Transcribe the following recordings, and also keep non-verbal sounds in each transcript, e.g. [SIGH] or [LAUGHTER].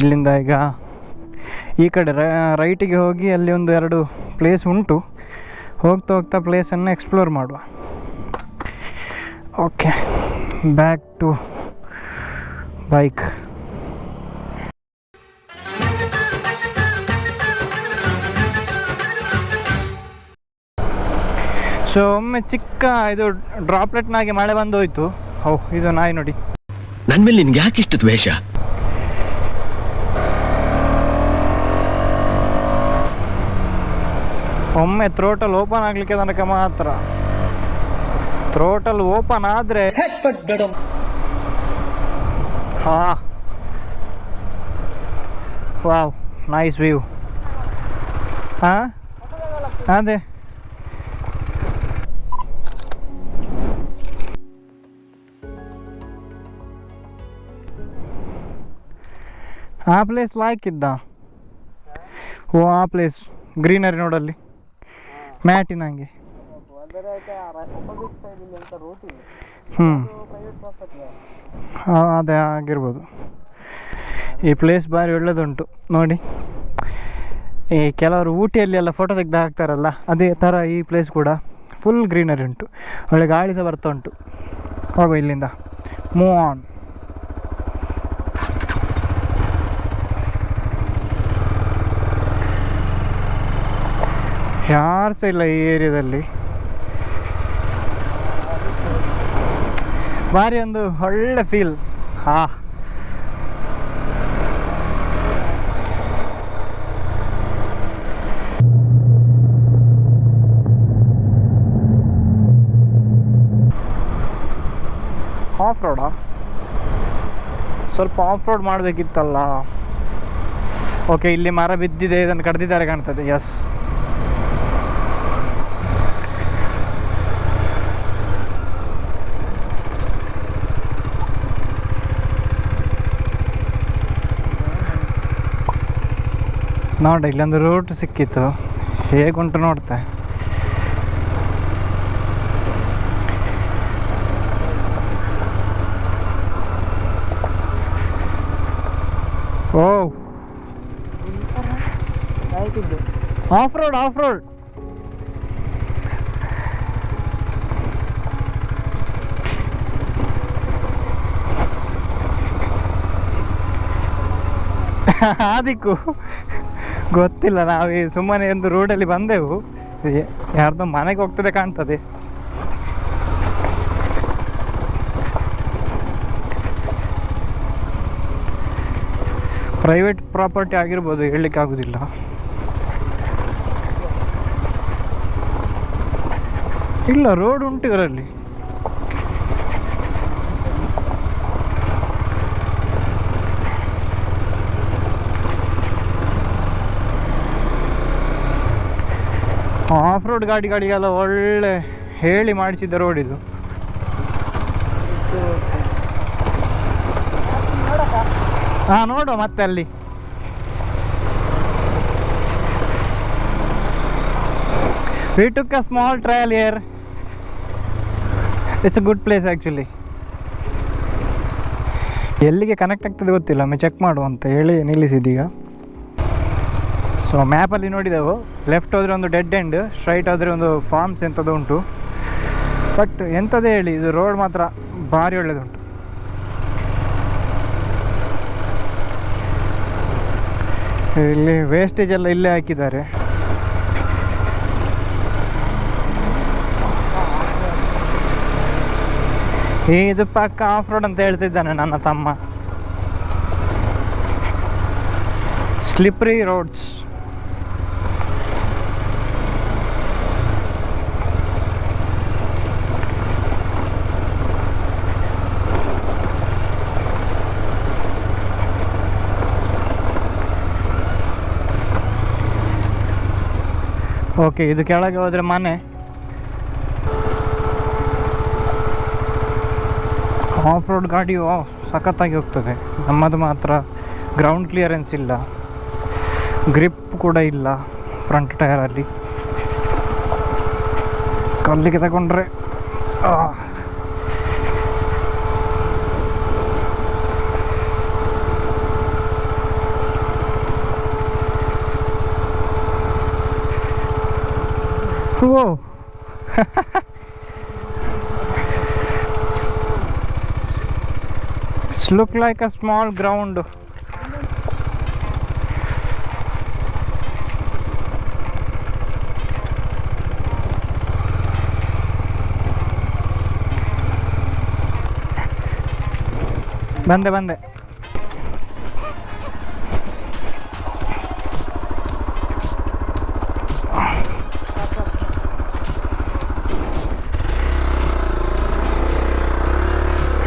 ಇಲ್ಲಿಂದ ಈಗ ಈ ಕಡೆ ರೈಟಿಗೆ ಹೋಗಿ ಅಲ್ಲಿ ಒಂದು ಎರಡು ಪ್ಲೇಸ್ ಉಂಟು. ಹೋಗ್ತಾ ಹೋಗ್ತಾ ಪ್ಲೇಸನ್ನು ಎಕ್ಸ್ಪ್ಲೋರ್ ಮಾಡುವ. Okay back to bike so ಒಮ್ಮೆ ಚಿಕ್ಕ ಇದು ಡ್ರಾಪ್ಲೆಟ್ನಾಗೆ ಮಳೆ ಬಂದೋಯ್ತು. ಹೌ ಇದು ನಾಯಿ ನೋಡಿ. ನನ್ನ ಮೇಲೆ ನಿನ್ಗೆ ಯಾಕೆ ಇಷ್ಟು ದ್ವೇಷ? ಒಮ್ಮೆ ಥ್ರೋಟಲ್ ಓಪನ್ ಆಗಲಿಕ್ಕೆ ತನಕ ಮಾತ್ರ. ಥ್ರೋಟಲ್ ಓಪನ್ ಆದ್ರೆ ಹಾ. ವಾವ್ ನೈಸ್ ವ್ಯೂ ಹಾ? ಅದೇ. ಆ ಪ್ಲೇಸ್ ಲಾಯ್ಕಿದ್ದ ಓ ಆ ಪ್ಲೇಸ್ ಗ್ರೀನರಿ ನೋಡಲ್ಲಿ. ಮ್ಯಾಟಿನಂಗೆ ಹ್ಞೂ ಅದೇ ಆಗಿರ್ಬೋದು. ಈ ಪ್ಲೇಸ್ ಭಾರಿ ಒಳ್ಳೆದುಂಟು. ನೋಡಿ. ಈ ಕೆಲವರು ಊಟಿಯಲ್ಲಿ ಎಲ್ಲ ಫೋಟೋ ತೆಗೆದು ಹಾಕ್ತಾರಲ್ಲ ಅದೇ ಥರ ಈ ಪ್ಲೇಸ್ ಕೂಡ ಫುಲ್ ಗ್ರೀನರಿ ಉಂಟು. ಒಳ್ಳೆ ಗಾಳಿ ಸಹ ಬರ್ತಾ ಉಂಟು. ಹೋಗು ಇಲ್ಲಿಂದ. ಮೂವ್ ಆನ್ ಯಾರು ಸಹ ಇಲ್ಲ ಈ ಏರಿಯಾದಲ್ಲಿ. ಭಾರಿ ಒಂದು ಒಳ್ಳೆ ಫೀಲ್ ಹಾ. ಆಫ್ ರೋಡಾ ಸ್ವಲ್ಪ ಆಫ್ ರೋಡ್ ಮಾಡಬೇಕಿತ್ತಲ್ಲ. ಓಕೆ ಇಲ್ಲಿ ಮರ ಬಿದ್ದಿದೆ, ಇದನ್ನು ಕಡ್ದಿದ್ದಾರೆ ಕಾಣ್ತದೆ. ಎಸ್ ನೋಡಿ ಇಲ್ಲೊಂದು ರೂಟ್ ಸಿಕ್ಕಿತ್ತು. ಹೇಗುಂಟು ನೋಡ್ತೆ. ಓ. ಆಫ್ ರೋಡ್ ಆಫ್ ರೋಡ್ ಅದಕ್ಕೂ ಗೊತ್ತಿಲ್ಲ, ನಾವೇ ಸುಮ್ಮನೆ ಒಂದು ರೋಡಲ್ಲಿ ಬಂದೆವು. ಯಾರ್ದೋ ಮನೆಗೆ ಹೋಗ್ತದೆ ಕಾಣ್ತದೆ. ಪ್ರೈವೇಟ್ ಪ್ರಾಪರ್ಟಿ ಆಗಿರ್ಬೋದು, ಹೇಳಲಿಕ್ಕೆ ಆಗೋದಿಲ್ಲ. ಇಲ್ಲ ರೋಡ್ ಉಂಟು ಇದರಲ್ಲಿ. ಆಫ್ ರೋಡ್ ಗಾಡಿಗಳಿಗೆಲ್ಲ ಒಳ್ಳೆ ಹೇಳಿ ಮಾಡಿಸಿದ್ದ ರೋಡ್ ಇದು. ಹಾ, ನೋಡುವ ಮತ್ತೆ ಅಲ್ಲಿ. We took a small trail here it's a good place actually ಎಲ್ಲಿಗೆ ಕನೆಕ್ಟ್ ಆಗ್ತದೆ ಗೊತ್ತಿಲ್ಲ ಒಮ್ಮೆ ಚೆಕ್ ಮಾಡುವ ಅಂತ ಹೇಳಿ ನಿಲ್ಲಿಸಿದ್ದೀಗ ಸೊ ಮ್ಯಾಪಲ್ಲಿ ನೋಡಿದೆವು. ಲೆಫ್ಟ್ ಹೋದರೆ ಒಂದು ಡೆಡ್ ಎಂಡ್ ಸ್ಟ್ರೈಟ್ ಆದರೆ ಒಂದು ಫಾರ್ಮ್ಸ್ ಎಂಥದ್ದು ಉಂಟು. ಬಟ್ ಎಂಥದೇ ಹೇಳಿ, ಇದು ರೋಡ್ ಮಾತ್ರ ಭಾರಿ ಒಳ್ಳೆಯದುಂಟು ಇಲ್ಲಿ ವೇಸ್ಟೇಜ್ ಎಲ್ಲ ಇಲ್ಲೇ ಹಾಕಿದ್ದಾರೆ. ಇದು ಪಕ್ಕ ಆಫ್ ರೋಡ್ ಅಂತ ಹೇಳ್ತಿದ್ದಾನೆ ನನ್ನ ತಮ್ಮ. ಸ್ಲಿಪ್ರಿ ರೋಡ್ಸ್ ಓಕೆ, ಇದು ಕೆಳಗೆ ಹೋದರೆ ಮನೆ. ಆಫ್ ರೋಡ್ ಗಾಡಿ, ಓ, ಸಖತ್ತಾಗಿ ಹೋಗ್ತದೆ. ನಮ್ಮದು ಮಾತ್ರ ಗ್ರೌಂಡ್ ಕ್ಲಿಯರೆನ್ಸ್ ಇಲ್ಲ. ಗ್ರಿಪ್ ಕೂಡ ಇಲ್ಲ ಫ್ರಂಟ್ ಟಯರಲ್ಲಿ ಕಲ್ಲಿಗೆ ತಗೊಂಡ್ರೆ ಆ. ಓ [LAUGHS] look like a small ground ಬಂದೆ ಬಂದೆ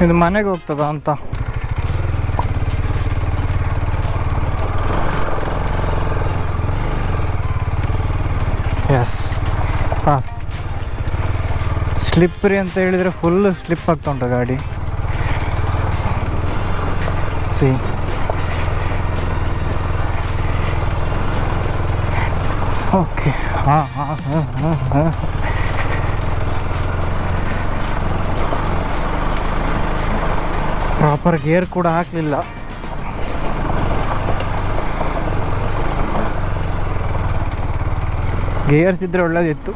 ಇದು ಮನೆಗೆ ಹೋಗ್ತದ ಅಂತ ಎಸ್ ಪಾಸ್ ಸ್ಲಿಪ್ಪರಿ ಅಂತ ಹೇಳಿದರೆ ಫುಲ್ ಸ್ಲಿಪ್ ಆಗ್ತಾ ಉಂಟು ಗಾಡಿ. ಸಿ ಓಕೆ [LAUGHS] ಹಾಂ ಹಾಂ ಹಾಂ ಹಾಂ ಹಾಂ. ಪ್ರಾಪರ್ ಗೇರ್ ಕೂಡ ಹಾಕಲಿಲ್ಲ. ಗೇರ್ಸ್ ಇದ್ರೆ ಒಳ್ಳೇದಿತ್ತು.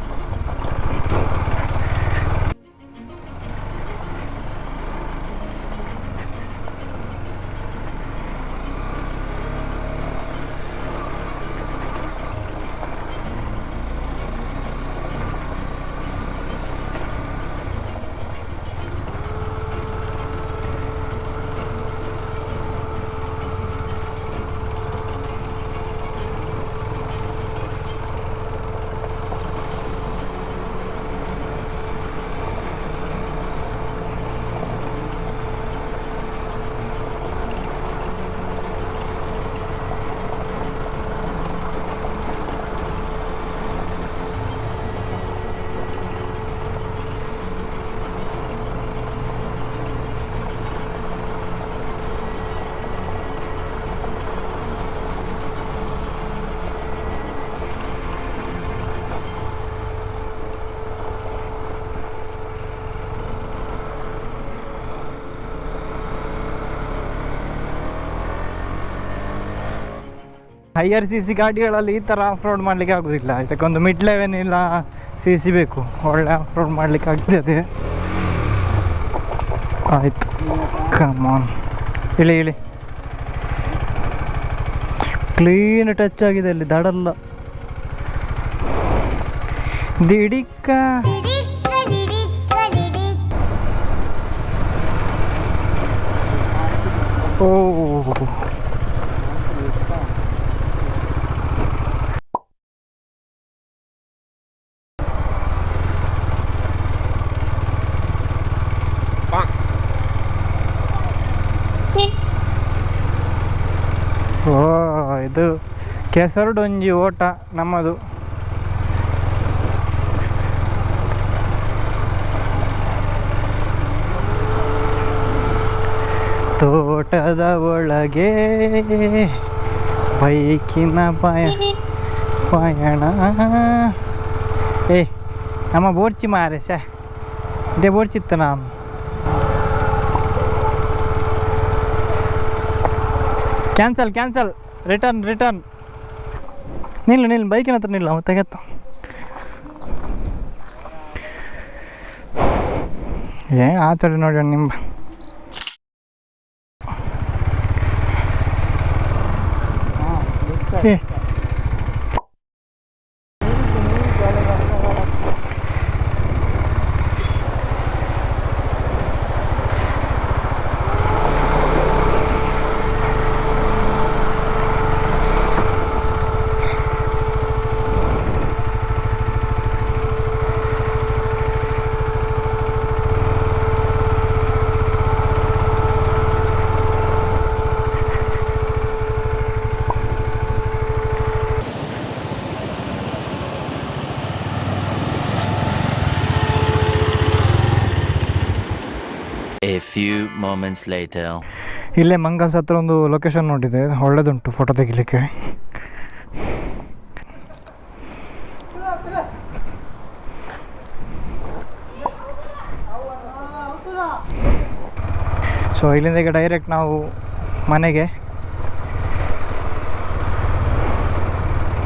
ಹೈಯರ್ ಸಿ ಸಿ ಗಾಡಿಗಳಲ್ಲಿ ಈ ಥರ ಆಫ್ ರೋಡ್ ಮಾಡಲಿಕ್ಕೆ ಆಗೋದಿಲ್ಲ. ಇದಕ್ಕೊಂದು ಮಿಡ್ ಲೆವೆನ್ ಇಲ್ಲ ಸಿ ಸಿ ಬೇಕು. ಒಳ್ಳೆ ಆಫ್ ರೋಡ್ ಮಾಡಲಿಕ್ಕೆ ಆಗ್ತದೆ ಆಯಿತು. ಕಮಾನ್ ಇಳಿ ಇಳಿ. ಕ್ಲೀನ್ ಟಚ್ ಆಗಿದೆ ಅಲ್ಲಿ, ದಡಲ್ಲ. ದಿಡಿಕ್ಕ. ಓ ಓ ಇದು ಕೆಸರುಡೊಂಜಿ ಓಟ ನಮ್ಮದು. ತೋಟದ ಒಳಗೆ ಬೈಕಿನ ಪಯ, ಪಯಣ. ಏ, ನಮ್ಮ ಬೋರ್ಚಿ ಮಾರೆ ಸೆ ಇದೇ ಬೋರ್ಚಿತ್ತು ನಾನು. ಕ್ಯಾನ್ಸಲ್ ಕ್ಯಾನ್ಸಲ್ ರಿಟರ್ನ್ ರಿಟರ್ನ್ ನಿಲ್ಲು ನಿಲ್ಲು ಬೈಕಿನ ಹತ್ರ ನಿಲ್ಲ ಮತ್ತೆ ತೆಗೆತ್ತು. ಏ ಆತಡಿ ನೋಡಿ ನಿಮ್ಮ ಏ A few moments later. ಇಲ್ಲೇ ಮಂಗಲ್ಸ್ ಹತ್ರ ಒಂದು ಲೊಕೇಶನ್ ನೋಡಿದೆ. ಒಳ್ಳೇದುಂಟು ಫೋಟೋ ತೆಗಿಲಿಕ್ಕೆ. ಸೊ ಇಲ್ಲಿಂದ ಈಗ ಡೈರೆಕ್ಟ್ ನಾವು ಮನೆಗೆ.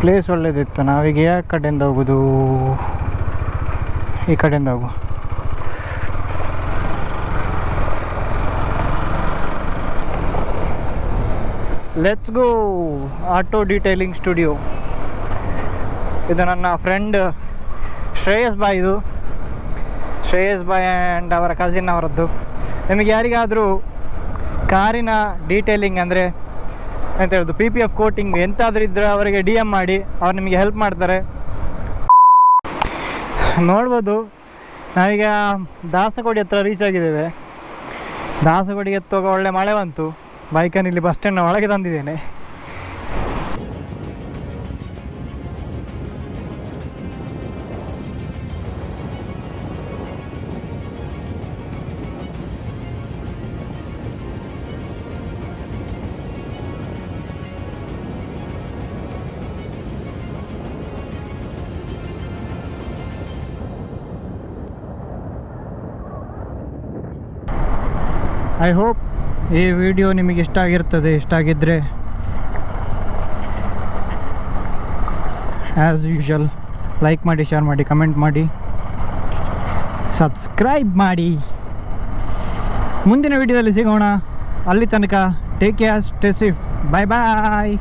ಪ್ಲೇಸ್ ಒಳ್ಳೇದಿತ್ತು. ನಾವೀಗ ಯಾವ ಕಡೆಯಿಂದ ಹೋಗೋದು? ಈ ಕಡೆಯಿಂದ ಹೋಗು let's go auto detailing studio ಇದು ನನ್ನ ಫ್ರೆಂಡ್ ಶ್ರೇಯಸ್ ಬಾಯ್ ಇದು. ಶ್ರೇಯಸ್ ಬಾಯ್ ಆ್ಯಂಡ್ ಅವರ ಕಸಿನ್ ಅವರದ್ದು. ನಿಮಗೆ ಯಾರಿಗಾದರೂ ಕಾರಿನ ಡೀಟೇಲಿಂಗ್ ಅಂದರೆ ಅಂತ ಹೇಳೋದು ಪಿ ಪಿ ಎಫ್ ಕೋಟಿಂಗ್ ಎಂತಾದರೂ ಇದ್ದರೆ ಅವರಿಗೆ ಡಿ ಎಂ ಮಾಡಿ, ಅವ್ರು ನಿಮಗೆ ಹೆಲ್ಪ್ ಮಾಡ್ತಾರೆ. ನೋಡ್ಬೋದು. ನಾವೀಗ ದಾಸಗೋಡಿ ಹತ್ರ ರೀಚ್ ಆಗಿದ್ದೇವೆ. ದಾಸಗೋಡಿಗೆ ಎತ್ತುವಾಗ ಒಳ್ಳೆ ಮಳೆ ಬಂತು. ಬೈಕನ್ನು ಇಲ್ಲಿ ಬಸ್ ಸ್ಟ್ಯಾಂಡ್ನ ಒಳಗೆ ತಂದಿದ್ದೇನೆ. ಐ ಹೋಪ್ ಈ ವಿಡಿಯೋ ನಿಮಗೆ ಇಷ್ಟ ಆಗಿರ್ತದೆ, ಇಷ್ಟ ಆಗಿದ್ದರೆ ಆ್ಯಸ್ ಯೂಶಲ್ ಲೈಕ್ ಮಾಡಿ ಶೇರ್ ಮಾಡಿ ಕಮೆಂಟ್ ಮಾಡಿ ಸಬ್ಸ್ಕ್ರೈಬ್ ಮಾಡಿ. ಮುಂದಿನ ವಿಡಿಯೋದಲ್ಲಿ ಸಿಗೋಣ. ಅಲ್ಲಿ ತನಕ take care stay safe bye bye